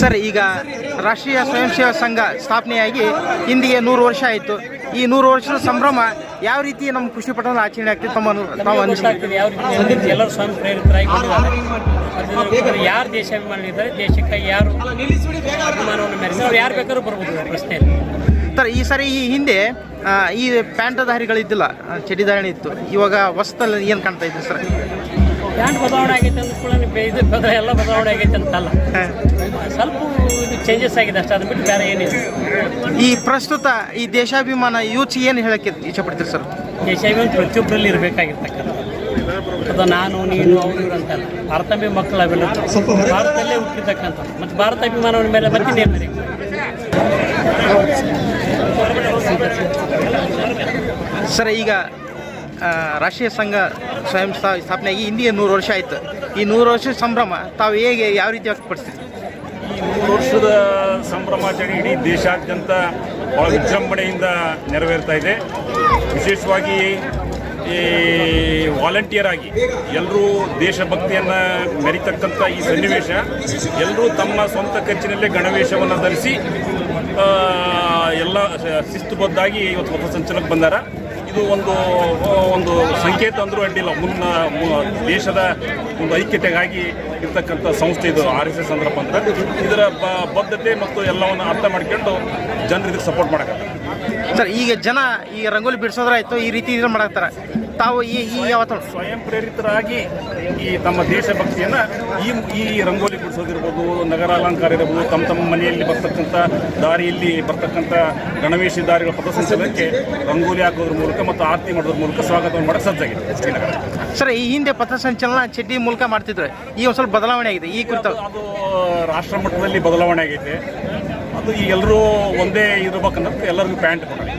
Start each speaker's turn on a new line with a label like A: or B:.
A: Sir ಈಗ ರಾಷ್ಟ್ರೀಯ ಸ್ವಯಂ ಸೇವಾ ಸಂಘ ಸ್ಥಾಪನೆಯಾಗಿ ಇಂದಿಗೆ ನೂರು ವರ್ಷ ಆಯಿತು. ಈ ನೂರು ವರ್ಷದ ಸಂಭ್ರಮ ಯಾವ ರೀತಿ ನಮ್ಮ ಖುಷಿ ಪಟ್ಟಣ ಆಚರಣೆ ಆಗ್ತಿತ್ತು ತಮ್ಮ
B: ನಾವು ಯಾವ ರೀತಿ ಎಲ್ಲರೂ ಸ್ವಯಂ ಪ್ರೇರಿತರಾಗಿ ಯಾರು ಯಾರು ದೇಶಕ್ಕೆ ದೇಶಕ್ಕಾಗಿ ಯಾರು ಅಭಿಮಾನವನ್ನು ಮೆರೆಸಿ ಅವ್ರು ಯಾರು ಬೇಕಾದ್ರೂ ಬರ್ಬೋದು ಪ್ರಶ್ನೆ ಇಲ್ಲ.
A: ಸರ್ ಈ ಸರಿ ಈ ಹಿಂದೆ ಈ ಈ ಪ್ಯಾಂಟಧಾರಿಗಳಿದ್ದಿಲ್ಲ ಚಡಿ ದಾರಿ ಇತ್ತು. ಇವಾಗ ಹೊಸದಲ್ಲಿ ಏನು ಕಾಣ್ತಾ ಇದೆ ಸರ್?
B: ಪ್ಯಾಂಟ್ ಬದಲಾವಣೆ ಆಗೈತೆ ಅಂದ ಕೂಡ ಇದು ಎಲ್ಲ ಬದಲಾವಣೆ ಆಗೈತೆ ಅಂತಲ್ಲ ಸ್ವಲ್ಪ ಚೇಂಜಸ್ ಆಗಿದೆ ಅಷ್ಟೇ ಅದು ಬಿಟ್ಟು ಬೇರೆ ಏನಿಲ್ಲ.
A: ಈ ಪ್ರಸ್ತುತ ಈ ದೇಶಾಭಿಮಾನ ಯೂತ್ ಏನು ಹೇಳಕ್ಕೆ ಇಷ್ಟಪಡ್ತೀರಿ ಸರ್?
B: ದೇಶಾಭಿಮಾನ ಪ್ರತಿಯೊಬ್ಬರಲ್ಲಿ ಇರಬೇಕಾಗಿರ್ತಕ್ಕಂಥ ಅದು ನಾನು ನೀನು ಅವರು ಇವರು ಅಂತಲ್ಲ ಭಾರತಾಭಿ ಮಕ್ಕಳ ಅವೆಲ್ಲ ಭಾರತದಲ್ಲೇ ಹುಟ್ಟಿರ್ತಕ್ಕಂಥ. ಮತ್ತು ಭಾರತಾಭಿಮಾನವನ ಮೇಲೆ ಮತ್ತಿನ್ನೇನು ಬೇರೆ
A: ಸರ್ ಈಗ ರಾಷ್ಟ್ರೀಯ ಸಂಘ ಸ್ವಯಂ ಸ್ಥಾಪನೆ ಸ್ಥಾಪನೆಯಾಗಿ ಹಿಂದಿಗೆ ನೂರು ವರ್ಷ ಆಯಿತು. ಈ ನೂರು ವರ್ಷದ ಸಂಭ್ರಮ ತಾವು ಹೇಗೆ ಯಾವ ರೀತಿ ವ್ಯಕ್ತಪಡಿಸ್ತೀರಿ?
C: ವರ್ಷದ ಸಂಭ್ರಮಾಚರಣೆ ಇಡೀ ದೇಶಾದ್ಯಂತ ಬಹಳ ವಿಜೃಂಭಣೆಯಿಂದ ನೆರವೇರ್ತಾ ಇದೆ. ವಿಶೇಷವಾಗಿ ಈ ವಾಲಂಟಿಯರ್ ಆಗಿ ಎಲ್ಲರೂ ದೇಶಭಕ್ತಿಯನ್ನು ಮೆರಿತಕ್ಕಂಥ ಈ ಸನ್ನಿವೇಶ, ಎಲ್ಲರೂ ತಮ್ಮ ಸ್ವಂತ ಖರ್ಚಿನಲ್ಲೇ ಗಣವೇಶವನ್ನು ಧರಿಸಿ ಎಲ್ಲ ಶಿಸ್ತುಬದ್ಧಾಗಿ ಇವತ್ತು ಪಥಸಂಚಲನಕ್ಕೆ ಬಂದಾರ. ಇದು ಒಂದು ಒಂದು ಸಂಕೇತ ಅಂದರೂ ಅಡ್ಡಿಲ್ಲ. ಮುನ್ನ ದೇಶದ ಒಂದು ಐಕ್ಯತೆಗಾಗಿ ಇರ್ತಕ್ಕಂಥ ಸಂಸ್ಥೆ ಇದು ಆರ್ ಎಸ್ ಎಸ್ ಅಂದ್ರಪ್ಪ ಅಂದ್ರೆ ಇದರ ಬ- ಬದ್ಧತೆ ಮತ್ತು ಎಲ್ಲವನ್ನು ಅರ್ಥ ಮಾಡ್ಕೊಂಡು ಜನರು ಇದಕ್ಕೆ ಸಪೋರ್ಟ್ ಮಾಡಕತ್ತಾರೆ.
A: ಸರ್, ಈಗ ಜನ ಈಗ ರಂಗೋಲಿ ಬಿಡಿಸೋದ್ರಾಯ್ತು, ಈ ರೀತಿ ಇದನ್ನು ಮಾಡತ್ತಾರ ತಾವು ಈ ಈ ಯಾವತ್ತು
C: ಸ್ವಯಂ ಪ್ರೇರಿತರಾಗಿ ಈ ತಮ್ಮ ದೇಶಭಕ್ತಿಯನ್ನು ಈ ಈ ರಂಗೋಲಿ ಬಿಡಿಸೋದಿರ್ಬೋದು ನಗರ ಅಲಂಕಾರ ಇರಬಹುದು ತಮ್ಮ ತಮ್ಮ ಮನೆಯಲ್ಲಿ ಬರ್ತಕ್ಕಂಥ ದಾರಿಯಲ್ಲಿ ಬರ್ತಕ್ಕಂಥ ಗಣವೇಶಧಾರಿಗಳ ಪಥಸಂಚಲನಕ್ಕೆ ರಂಗೋಲಿ ಹಾಕೋದ್ರ ಮೂಲಕ ಮತ್ತು ಆರತಿ ಮಾಡೋದ್ರ ಮೂಲಕ ಸ್ವಾಗತವನ್ನು ಮಾಡಕ್ಕೆ ಸಜ್ಜಾಗಿದೆ ಶ್ರೀನಗರ.
A: ಸರ್ ಈ ಹಿಂದೆ ಪಥಸಂಚಲನ ಚಡ್ಡಿ ಮೂಲಕ ಮಾಡ್ತಿದ್ರು. ಈ ಒಂದು ಸ್ವಲ್ಪ ಬದಲಾವಣೆ ಆಗಿದೆ. ಈ ಕುರಿತು
C: ಅದು ರಾಷ್ಟ್ರ ಮಟ್ಟದಲ್ಲಿ ಬದಲಾವಣೆ ಆಗೈತೆ. ಅದು ಈ ಎಲ್ಲರೂ ಒಂದೇ ಇರಬೇಕನ್ನೋದು ಎಲ್ಲರಿಗೂ ಪ್ಯಾಂಟ್ ಕೊಡೋಣ.